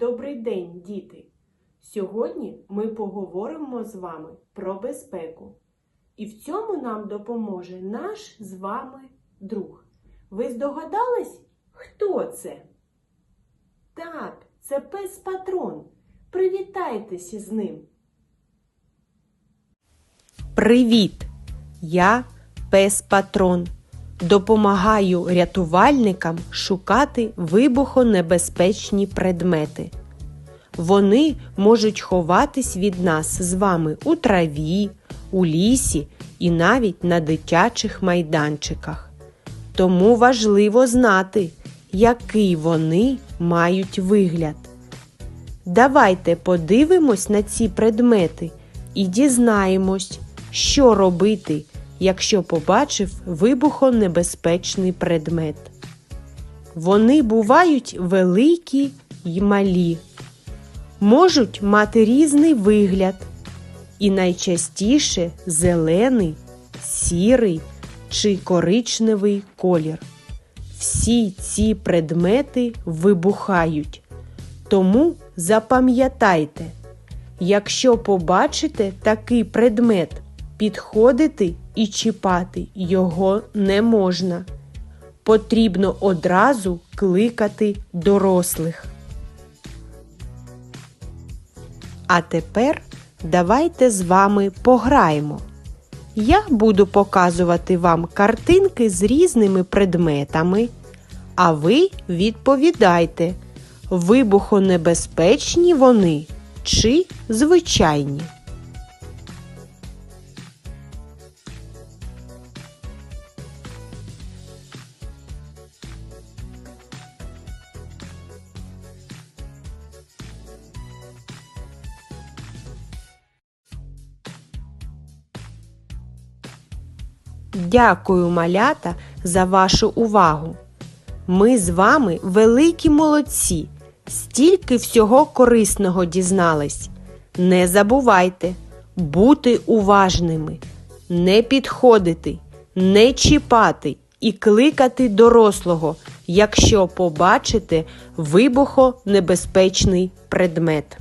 Добрий день, діти! Сьогодні ми поговоримо з вами про безпеку. І в цьому нам допоможе наш з вами друг. Ви здогадались, хто це? Так, це пес патрон. Привітайтеся з ним. Привіт! Я пес Патрон. Допомагаю рятувальникам шукати вибухонебезпечні предмети. Вони можуть ховатись від нас з вами у траві, у лісі і навіть на дитячих майданчиках. Тому важливо знати, який вони мають вигляд. Давайте подивимось на ці предмети і дізнаємось, що робити, якщо побачив вибухонебезпечний предмет. Вони бувають великі й малі, можуть мати різний вигляд і найчастіше зелений, сірий чи коричневий колір. Всі ці предмети вибухають. Тому запам'ятайте, якщо побачите такий предмет, підходити і чіпати його не можна. Потрібно одразу кликати дорослих. А тепер давайте з вами пограємо. Я буду показувати вам картинки з різними предметами, а ви відповідайте, вибухонебезпечні вони чи звичайні. Дякую, малята, за вашу увагу. Ми з вами великі молодці, стільки всього корисного дізнались. Не забувайте бути уважними, не підходити, не чіпати і кликати дорослого, якщо побачите вибухонебезпечний предмет.